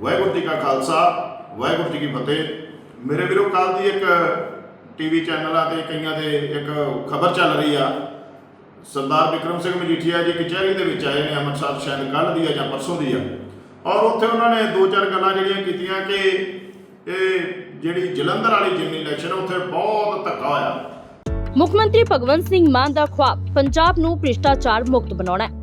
ਵਾਹਿਗੁਰੂ ਜੀ ਕਾ ਖਾਲਸਾ, ਵਾਹਿਗੁਰੂ ਜੀ ਕੀ ਫਤਿਹ। ਮੇਰੇ ਵੀਰੋ ਕੱਲ ਦੀ ਇੱਕ ਟੀਵੀ ਚੈਨਲਾਂ ਤੇ ਕਈਆਂ ਦੇ ਇੱਕ ਖਬਰ ਚੱਲ ਰਹੀ ਆ। ਸਰਦਾਰ ਵਿਕਰਮ ਸਿੰਘ ਮਜੀਠੀਆ ਜੀ ਕਚਹਿਰੀ ਦੇ ਵਿੱਚ ਆਏ ਨੇ, ਅੰਮ੍ਰਿਤਸਰ ਸ਼ਾਇਦ ਕੱਲ ਦੀ ਆ ਜਾਂ ਪਰਸੋਂ ਦੀ ਆ। ਔਰ ਉੱਥੇ ਉਹਨਾਂ ਨੇ ਦੋ ਚਾਰ ਗੱਲਾਂ ਜਿਹੜੀਆਂ ਕੀਤੀਆਂ ਕਿ ਇਹ ਜਿਹੜੀ ਜਲੰਧਰ ਵਾਲੀ ਜਿਮਨੀ ਇਲੈਕਸ਼ਨ ਉੱਥੇ ਬਹੁਤ ਧੱਕਾ ਹੋਇਆ। ਮੁੱਖ ਮੰਤਰੀ ਭਗਵੰਤ ਸਿੰਘ ਮਾਨ ਦਾ ਖੁਆਬ, ਪੰਜਾਬ ਨੂੰ ਭ੍ਰਿਸ਼ਟਾਚਾਰ ਮੁਕਤ ਬਣਾਉਣਾ ਹੈ।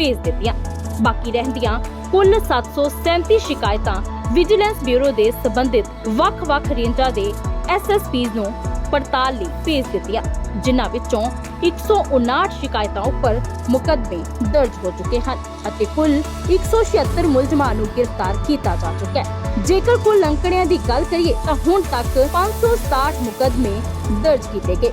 ਭੇਜ ਦਿੱਤੀਆਂ। ਬਾਕੀ ਰਹਿੰਦੀਆਂ ਕੁੱਲ 737 ਸ਼ਿਕਾਇਤਾਂ ਵਿਜੀਲੈਂਸ ਬਿਊਰੋ ਦੇ ਸੰਬੰਧਿਤ ਵੱਖ-ਵੱਖ ਰੇਂਜਾਂ ਦੇ ਐਸਐਸਪੀਜ਼ ਨੂੰ ਪੜਤਾਲ ਲਈ ਭੇਜ ਦਿੱਤੀਆਂ, ਜਿਨ੍ਹਾਂ ਵਿੱਚੋਂ 159 ਸ਼ਿਕਾਇਤਾਂ ਉੱਪਰ ਮੁਕੱਦਮੇ ਦਰਜ ਹੋ ਚੁੱਕੇ ਹਨ ਅਤੇ ਕੁੱਲ 176 ਮੁਲਜ਼ਮਾਂ ਨੂੰ ਗ੍ਰਿਫਤਾਰ ਕੀਤਾ ਜਾ ਚੁੱਕਾ ਹੈ। ਜੇਕਰ ਕੁੱਲ ਅੰਕੜਿਆਂ ਦੀ ਗੱਲ ਕਰੀਏ ਤਾਂ ਹੁਣ ਤੱਕ 567 ਮੁਕੱਦਮੇ ਦਰਜ ਕੀਤੇ ਗਏ।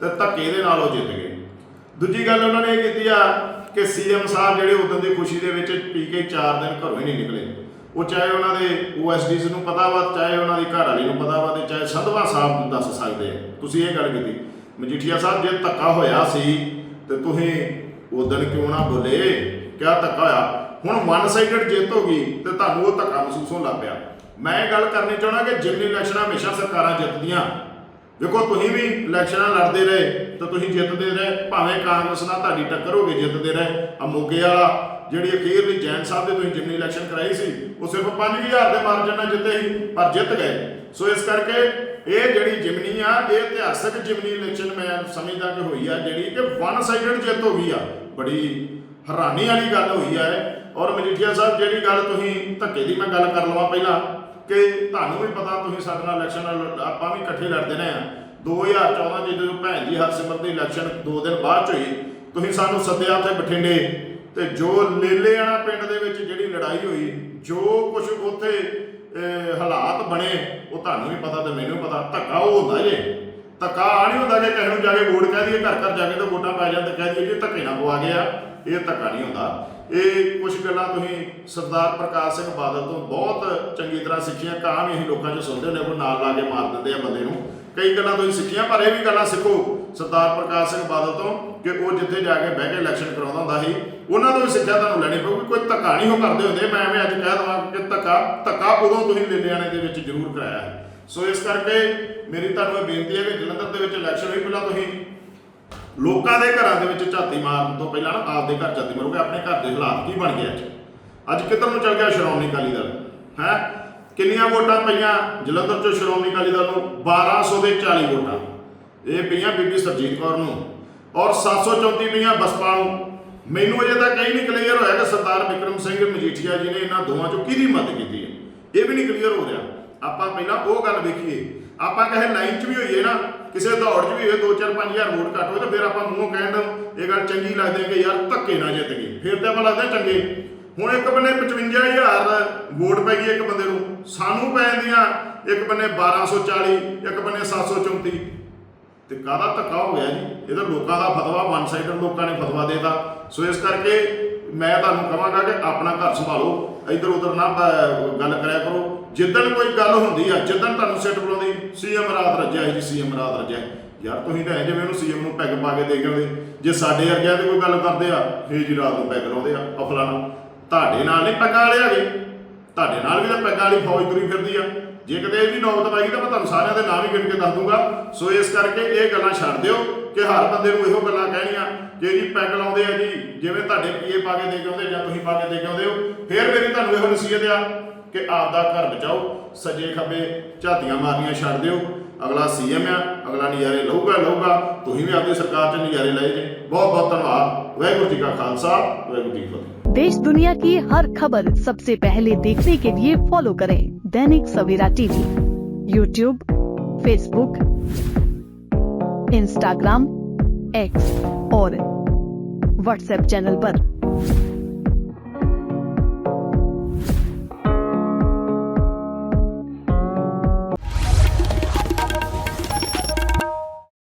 ਤੇ ਧੱਕੇ ਦੇ ਨਾਲ ਉਹ ਜਿੱਤ ਗਏ। ਦੂਜੀ ਗੱਲ ਉਹਨਾਂ ਨੇ ਇਹ ਕੀਤੀ ਆ ਕਿ ਸੀਐਮ ਸਾਹਿਬ ਜਿਹੜੇ ਉਦੋਂ ਦੀ ਖੁਸ਼ੀ ਦੇ ਵਿੱਚ ਪੀ ਕੇ 4 ਦਿਨ ਘਰੋਂ ਹੀ ਨਹੀਂ ਨਿਕਲੇ। ਉਹ ਚਾਹੇ ਉਹਨਾਂ ਦੇ ਓਐਸਡੀਸ ਨੂੰ ਪਤਾ ਵਾ, ਚਾਹੇ ਉਹਨਾਂ ਦੀ ਘਰ ਵਾਲੀ ਨੂੰ ਪਤਾ ਵਾ ਤੇ ਚਾਹੇ ਸੰਧਵਾ ਸਾਹਿਬ ਨੂੰ ਦੱਸ ਸਕਦੇ ਆ। ਤੁਸੀਂ ਇਹ ਗੱਲ ਕੀਤੀ। ਮਜੀਠੀਆ ਸਾਹਿਬ, ਜੇ ਧੱਕਾ ਹੋਇਆ ਸੀ ਤੇ ਤੁਸੀਂ ਉਦੋਂ ਕਿਉਂ ਨਾ ਬੋਲੇ? ਕਿਆ ਧੱਕਾ ਹੋਇਆ? ਹੁਣ ਵਨ ਸਾਈਡਡ ਜਿੱਤ ਹੋ ਗਈ ਤੇ ਤੁਹਾਨੂੰ ਉਹ ਧੱਕਾ ਮਹਿਸੂਸ ਹੋਣ ਲੱਗ ਪਿਆ। ਮੈਂ ਇਹ ਗੱਲ ਕਰਨੀ ਚਾਹਣਾ ਕਿ ਜਿਮਨੀ ਇਲੈਕਸ਼ਨ ਹਮੇਸ਼ਾ ਸਰਕਾਰਾਂ ਜਿੱਤਦੀਆਂ। ਵੇਖੋ ਤੁਸੀਂ ਵੀ ਇਲੈਕਸ਼ਨਾਂ ਲੜਦੇ ਰਹੇ, ਤਾਂ ਤੁਸੀਂ ਜਿੱਤਦੇ ਰਹੇ। ਭਾਵੇਂ ਕਾਂਗਰਸ ਨਾਲ ਤੁਹਾਡੀ ਟੱਕਰ ਹੋ ਗਈ ਜਿੱਤਦੇ ਰਹੇ। ਆ ਮੋਗੇ ਵਾਲਾ, ਜਿਹੜੀ ਅਖੀਰਲੀ ਜੈਨ ਸਾਹਿਬ ਦੇ ਤੁਸੀਂ ਜਿਮਨੀ ਇਲੈਕਸ਼ਨ ਕਰਾਈ ਸੀ, ਉਹ ਸਿਰਫ 5000 ਦੇ ਮਾਰਜਨ ਨਾਲ ਜਿੱਤੇ ਸੀ, ਪਰ ਜਿੱਤ ਗਏ। ਸੋ ਇਸ ਕਰਕੇ ਇਹ ਜਿਹੜੀ ਜਿਮਨੀ ਆ, ਇਹ ਇਤਿਹਾਸਕ ਜਿਮਨੀ ਇਲੈਕਸ਼ਨ ਮੈਂ ਸਮਝਦਾ ਕਿ ਹੋਈ ਆ, ਜਿਹੜੀ ਕਿ ਵਨ ਸਾਈਡਡ ਜਿੱਤ ਹੋ ਗਈ ਆ। ਬੜੀ ਹੈਰਾਨੀ ਵਾਲੀ ਗੱਲ ਹੋਈ ਆ ਔਰ ਮਜੀਠੀਆ ਸਾਹਿਬ, ਜਿਹੜੀ ਗੱਲ ਤੁਸੀਂ ਧੱਕੇ ਦੀ ਮੈਂ ਗੱਲ ਕਰ ਲਵਾਂ ਪਹਿਲਾਂ ਕਿ ਤੁਹਾਨੂੰ ਵੀ ਪਤਾ, ਤੁਸੀਂ ਸਾਡੇ ਨਾਲ ਇਲੈਕਸ਼ਨ ਨਾਲ ਆਪਾਂ ਵੀ ਇਕੱਠੇ ਲੜਦੇ ਰਹੇ ਆ 2014 ਚ ਜਦੋਂ ਭੈਣ ਜੀ ਹਰਸਿਮਰਤ ਦੀ ਇਲੈਕਸ਼ਨ 2 ਦਿਨ ਬਾਅਦ ਚ ਹੋਈ, ਤੁਸੀਂ ਸਾਨੂੰ ਸੱਦਿਆ ਉੱਥੇ ਬਠਿੰਡੇ। ਤੇ ਜੋ ਲੇਲੇਆਣਾ ਪਿੰਡ ਦੇ ਵਿੱਚ ਜਿਹੜੀ ਲੜਾਈ ਹੋਈ, ਜੋ ਕੁਝ ਉੱਥੇ ਹਾਲਾਤ ਬਣੇ, ਉਹ ਤੁਹਾਨੂੰ ਵੀ ਪਤਾ ਤੇ ਮੈਨੂੰ ਵੀ ਪਤਾ। ਧੱਕਾ ਉਹ ਹੁੰਦਾ ਜੇ। ਧੱਕਾ ਆ ਨਹੀਂ ਹੁੰਦਾ ਕਿ ਕਿਸੇ ਨੂੰ ਜਾ ਕੇ ਵੋਟ ਕਹਿ ਦਈਏ, ਘਰ ਘਰ ਜਾ ਕੇ ਤਾਂ ਵੋਟਾਂ ਪੈ ਜਾਂਦੇ ਕਹਿ ਦਈਏ ਜੀ ਧੱਕੇ ਨਾਲ ਪਵਾ ਗਿਆ। ਇਹ ਧੱਕਾ ਨਹੀਂ ਹੁੰਦਾ। ਇਹ ਕੁਝ ਗੱਲਾਂ ਤੁਸੀਂ ਸਰਦਾਰ ਪ੍ਰਕਾਸ਼ ਸਿੰਘ ਬਾਦਲ ਤੋਂ ਬਹੁਤ ਚੰਗੀ ਤਰ੍ਹਾਂ ਸਿੱਖੀਆਂ। ਕਾਂ ਵੀ ਅਸੀਂ ਲੋਕਾਂ 'ਚ ਸੁਣਦੇ ਨੇ ਕੋਈ ਨਾਲ ਲਾ ਕੇ ਮਾਰ ਦਿੰਦੇ ਆ ਬੰਦੇ ਨੂੰ। ਕਈ ਗੱਲਾਂ ਤੁਸੀਂ ਸਿੱਖੀਆਂ, ਪਰ ਇਹ ਵੀ ਗੱਲਾਂ ਸਿੱਖੋ ਸਰਦਾਰ ਪ੍ਰਕਾਸ਼ ਸਿੰਘ ਬਾਦਲ ਤੋਂ ਕਿ ਉਹ ਜਿੱਥੇ ਜਾ ਕੇ ਬਹਿ ਕੇ ਇਲੈਕਸ਼ਨ ਕਰਾਉਂਦਾ ਹੁੰਦਾ ਸੀ, ਉਹਨਾਂ ਤੋਂ ਵੀ ਸਿੱਖਿਆ ਤੁਹਾਨੂੰ ਲੈਣੀ ਪਊਗੀ। ਕੋਈ ਧੱਕਾ ਨਹੀਂ ਉਹ ਕਰਦੇ ਹੁੰਦੇ। ਮੈਂ ਐਵੇਂ ਅੱਜ ਕਹਿ ਦਵਾਂ ਕਿ ਧੱਕਾ ਧੱਕਾ ਉਦੋਂ ਤੁਸੀਂ ਲੇਲਿਆਣੇ ਦੇ ਵਿੱਚ ਜ਼ਰੂਰ ਕਰਾਇਆ ਹੈ। ਸੋ ਇਸ ਕਰਕੇ ਮੇਰੀ ਤੁਹਾਨੂੰ ਇਹ ਬੇਨਤੀ ਹੈ ਕਿ ਜਲੰਧਰ ਦੇ ਵਿੱਚ ਇਲੈਕਸ਼ਨ ਹੋਈ, ਪਹਿਲਾਂ ਤੁਸੀਂ ਲੋਕਾਂ ਦੇ ਘਰਾਂ ਦੇ ਵਿੱਚ ਝਾਤੀ ਮਾਰਨ ਤੋਂ ਪਹਿਲਾਂ ਨਾ ਆਪਦੇ ਘਰ ਝਾਤੀ ਮਾਰੋ ਆਪਣੇ ਘਰ ਦੇ ਹਾਲਾਤ ਕੀ ਬਣ ਗਏ ਅੱਜ? ਅੱਜ ਕਿੱਧਰ ਨੂੰ ਚੱਲ ਗਿਆ ਸ਼੍ਰੋਮਣੀ ਅਕਾਲੀ ਦਲ? ਹੈ? ਕਿੰਨੀਆਂ ਵੋਟਾਂ ਪਈਆਂ ਜਲੰਧਰ ਚੋਂ ਸ਼੍ਰੋਮਣੀ ਅਕਾਲੀ ਦਲ ਨੂੰ? 1200 ਦੇ 40 ਵੋਟਾਂ। ਇਹ ਪਈਆਂ ਬੀਬੀ ਸਰਜੀਤ ਕੌਰ ਨੂੰ ਔਰ 734 ਪਈਆਂ ਬਸਪਾ ਨੂੰ। ਮੈਨੂੰ ਅਜੇ ਤੱਕ ਇਹ ਨਹੀਂ ਕਲੀਅਰ ਹੋਇਆ ਕਿ ਸਰਦਾਰ ਵਿਕਰਮ ਸਿੰਘ ਮਜੀਠੀਆ ਜੀ ਨੇ ਇਹਨਾਂ ਦੋਵਾਂ ਚੋਂ ਕਿਹਦੀ ਮਦਦ ਕੀਤੀ ਹੈ। ਇਹ ਵੀ ਨਹੀਂ ਕਲੀਅਰ ਹੋ ਰਿਹਾ। ਆਪਾਂ ਪਹਿਲਾਂ ਉਹ ਗੱਲ ਵੇਖੀਏ। ਆਪਾਂ ਕਹੇ ਲਾਈਨ 'ਚ ਵੀ ਹੋਈਏ ਨਾ ਕਿਸੇ ਦੌੜ 'ਚ ਵੀ ਹੋਏ 2-4-5000 ਵੋਟ ਘੱਟ ਹੋਏ ਤਾਂ ਫਿਰ ਆਪਾਂ ਮੂੰਹੋਂ ਕਹਿਣ ਨੂੰ ਇਹ ਗੱਲ ਚੰਗੀ ਲੱਗਦੀ ਹੈ ਕਿ ਯਾਰ ਧੱਕੇ ਨਾਲ ਜਿੱਤ ਗਏ। ਫਿਰ ਤਾਂ ਆਪਾਂ ਲੱਗਦਾ ਚੰਗੇ। ਹੁਣ ਇੱਕ ਬੰਨੇ 55000 ਵੋਟ ਪੈ ਗਈ ਇੱਕ ਬੰਦੇ ਨੂੰ। ਸਾਨੂੰ ਪੈ ਜਾਂਦੀਆਂ ਇੱਕ ਬੰਨੇ 1240 ਇੱਕ ਬੰਨੇ 734 ਤੇ ਕਾਹਦਾ ਧੱਕਾ ਹੋ ਗਿਆ ਜੀ? ਇਹ ਤਾਂ ਲੋਕਾਂ ਦਾ ਫਤਵਾ ਵਨ ਸਾਈਡਡ ਲੋਕਾਂ ਨੇ ਫਤਵਾ ਦੇਤਾ। ਸੋ ਇਸ ਕਰਕੇ ਮੈਂ ਤੁਹਾਨੂੰ ਕਹਾਂਗਾ ਕਿ ਆਪਣਾ ਘਰ ਸੰਭਾਲੋ। ਇੱਧਰ ਉੱਧਰ ਨਾ ਗੱਲ ਕਰਿਆ ਕਰੋ। ਜਿੱਦਣ ਕੋਈ ਗੱਲ ਹੁੰਦੀ ਆ, ਜਿੱਦਣ ਤੁਹਾਨੂੰ ਸਿੱਟ ਬੁਲਾਉਂਦੀ ਸੀਐਮ ਰਾਤ ਰੱਜਿਆ ਜੀ, ਸੀਐਮ ਰਾਤ ਰੱਜਿਆ ਯਾਰ ਤੁਸੀਂ ਤਾਂ ਜਿਵੇਂ ਉਹਨੂੰ ਸੀਐਮ ਨੂੰ ਪੈਗ ਪਾ ਕੇ ਦੇ ਗਏ ਜੇ ਸਾਡੇ ਵਰਗਿਆਂ ਤੇ ਕੋਈ ਗੱਲ ਕਰਦੇ ਆ, ਫੇਰ ਜੀ ਰਾਤ ਨੂੰ ਪੈਗ ਲਾਉਂਦੇ ਆ ਅਫਲਾਣਾ ਤੁਹਾਡੇ ਨਾਲ ਨਹੀਂ ਪੈਗਾਂ ਵਾਲੇ ਹੈਗੇ ਤੁਹਾਡੇ ਨਾਲ ਵੀ ਤਾਂ ਪੈਗਾਂ ਵਾਲੀ ਫੌਜ ਤੁਰੀ ਫਿਰਦੀ ਆ। ਜੇ ਕਿਤੇ ਇਹ ਵੀ ਨੌਬਤ ਆਈ ਤਾਂ ਮੈਂ ਤੁਹਾਨੂੰ ਸਾਰਿਆਂ ਦੇ ਨਾਮ ਹੀ ਗਿਣ ਕੇ ਦੱਸ ਦੂੰਗਾ। ਸੋ ਇਸ ਕਰਕੇ ਇਹ ਗੱਲਾਂ ਛੱਡ ਦਿਓ ਕਿ ਹਰ ਬੰਦੇ ਨੂੰ ਇਹੋ ਗੱਲਾਂ ਕਹਿਣੀਆਂ ਕਿ ਜੀ ਪੈਗ ਲਾਉਂਦੇ ਆ ਜੀ। ਜਿਵੇਂ ਤੁਹਾਡੇ ਪੀਏ ਪਾ ਕੇ ਦੇ ਕੇ ਆਉਂਦੇ ਜਾਂ ਤੁਸੀਂ ਪਾ ਕੇ ਦੇ ਕੇ ਆਉਂਦੇ ਹੋ, ਫਿਰ ਮੇਰੀ ਤੁਹਾਨੂੰ ਇਹੋ ਨਸੀਹਤ ਆ। ਕਿ ਆਪਦਾ ਘਰ ਬਚਾਓ ਸੱਜੇ ਖੱਬੇ ਝਾਤੀਆਂ ਮਾਰਨੀਆਂ ਛੱਡ ਦਿਓ ਅਗਲਾ ਸੀਐਮ ਆ ਅਗਲਾ ਨਜ਼ਾਰੇ ਲਊਗਾ ਲਊਗਾ ਤੁਸੀਂ ਵੀ ਆਪਦੀ ਸਰਕਾਰ 'ਚ ਨਜ਼ਾਰੇ ਲਏ ਜੇ ਬਹੁਤ ਬਹੁਤ ਧੰਨਵਾਦ ਵਾਹਿਗੁਰੂ ਜੀ ਕਾ ਖਾਲਸਾ ਵਾਹਿਗੁਰੂ ਜੀ ਕੀ ਫਤਿਹ देश दुनिया की हर खबर सबसे पहले देखने के लिए फॉलो करें Dainik Savera TV YouTube Facebook Instagram X और व्हाट्सएप चैनल पर।